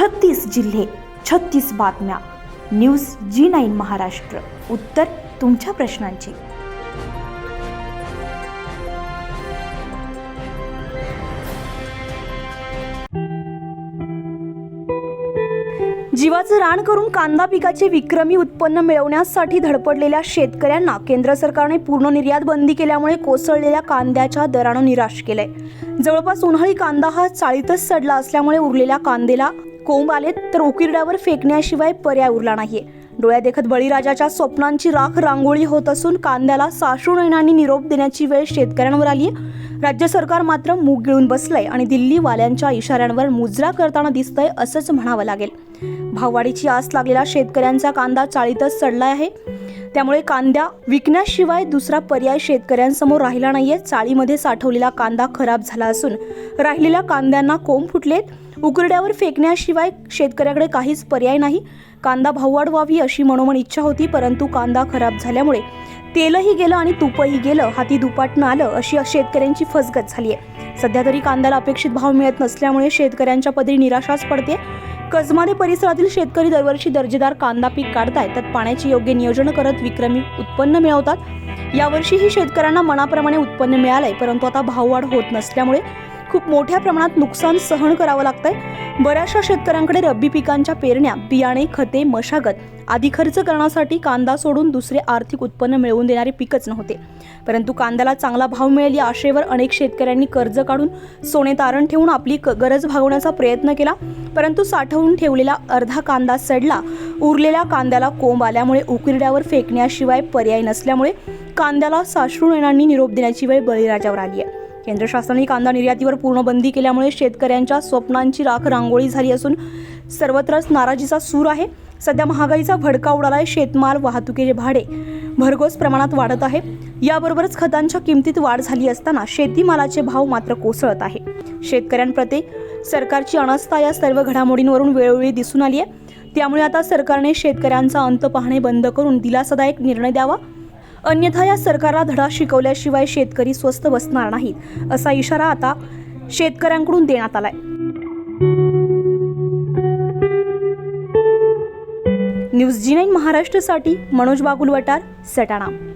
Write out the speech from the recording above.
छत्तीस जिल्हे छत्तीस बातम्या. News G nine Maharashtra. उत्तर तुमच्या प्रश्नांची. जीवाचं रान करून कांदा पिकाचे विक्रमी उत्पन्न मिळवण्यासाठी धडपडलेल्या शेतकऱ्यांना केंद्र सरकारने पूर्ण निर्यात बंदी केल्यामुळे कोसळलेल्या कांद्याच्या दरानं निराश केलंय. जवळपास उन्हाळी कांदा हा चाळीतच सडला असल्यामुळे उरलेल्या कांदेला कोंब आलेत तर उकिरड्यावर फेकण्याशिवाय पर्याय उरला नाहीये. डोळ्या देखत बळीराजाच्या स्वप्नांची राख रांगोळी होत असून कांद्याला साशू नयनांनी निरोप देण्याची वेळ शेतकऱ्यांवर आली आहे राज्य सरकार मात्र मूग गिळून बसलंय आणि दिल्ली वाल्यांच्या इशाऱ्यांवर मुजरा करताना दिसतंय असंच म्हणावं लागेल. भाववाढीची आस लागलेला शेतकऱ्यांचा कांदा चाळीतच सडलाय आहे. त्यामुळे कांदा विकण्याशिवाय दुसरा पर्याय शेतकऱ्यांसमोर राहिला नाहीये. चाळीमध्ये साठवलेला कांदा खराब झाला असून राहिलेल्या कांद्यांना कोंब फुटलेत. उकरड्यावर फेकण्याशिवाय शेतकऱ्याकडे काहीच पर्याय नाही. कांदा भाववाढ व्हावी अशी मनोमन इच्छा होती परंतु कांदा खराब झाल्यामुळे तेलही गेलं आणि तुपही गेलं हाती दुपाटणं आलं अशी शेतकऱ्यांची फसगत झाली आहे सध्या तरी कांद्याला अपेक्षित भाव मिळत नसल्यामुळे शेतकऱ्यांच्या पदरी निराशाच पडते. कसमाने परिसरातील शेतकरी दरवर्षी दर्जेदार कांदा पीक काढतायत त्यात पाण्याचे योग्य नियोजन करत विक्रमी उत्पन्न मिळवतात. यावर्षीही शेतकऱ्यांना मनाप्रमाणे उत्पन्न मिळालंय परंतु आता भाववाढ होत नसल्यामुळे खूप मोठ्या प्रमाणात नुकसान सहन करावं लागतंय. बऱ्याचशा शेतकऱ्यांकडे रब्बी पिकांच्या पेरण्या बियाणे खते मशागत आदी खर्च करण्यासाठी कांदा सोडून दुसरे आर्थिक उत्पन्न मिळवून देणारे पिकच नव्हते. परंतु कांद्याला चांगला भाव मिळेल या आशेवर अनेक शेतकऱ्यांनी कर्ज काढून सोने तारण ठेवून आपली क- गरज भागवण्याचा प्रयत्न केला. परंतु साठवून ठेवलेला अर्धा कांदा सडला. उरलेल्या कांद्याला कोंब आल्यामुळे उकिरड्यावर फेकण्याशिवाय पर्याय नसल्यामुळे कांद्याला साश्रू नयनांनी निरोप देण्याची वेळ बळीराजावर आली आहे. केंद्र शासनाने कांदा निर्यातीवर पूर्ण बंदी केल्यामुळे शेतकऱ्यांच्या स्वप्नांची राख रांगोळी झाली असून सर्वत्रच नाराजीचा सूर आहे. सध्या महागाईचा भडका उडालाय शेतमाल वाहतुकीचे भाडे भरघोस प्रमाणात वाढत आहे. याबरोबरच खतांच्या किमतीत वाढ झाली असताना शेतीमालाचे भाव मात्र कोसळत आहे. शेतकऱ्यांप्रती सरकारची अनास्था या सर्व घडामोडींवरून वेळोवेळी दिसून आली आहे. त्यामुळे आता सरकारने शेतकऱ्यांचा अंत पाहणे बंद करून दिलासादायक निर्णय द्यावा. अन्यथा या सरकारला धडा शिकवल्याशिवाय शेतकरी स्वस्त बसणार नाहीत असा इशारा आता शेतकऱ्यांकडून देण्यात आलाय. न्यूज जी नाईन महाराष्ट्रसाठी मनोज बागुलवटार सटाणा.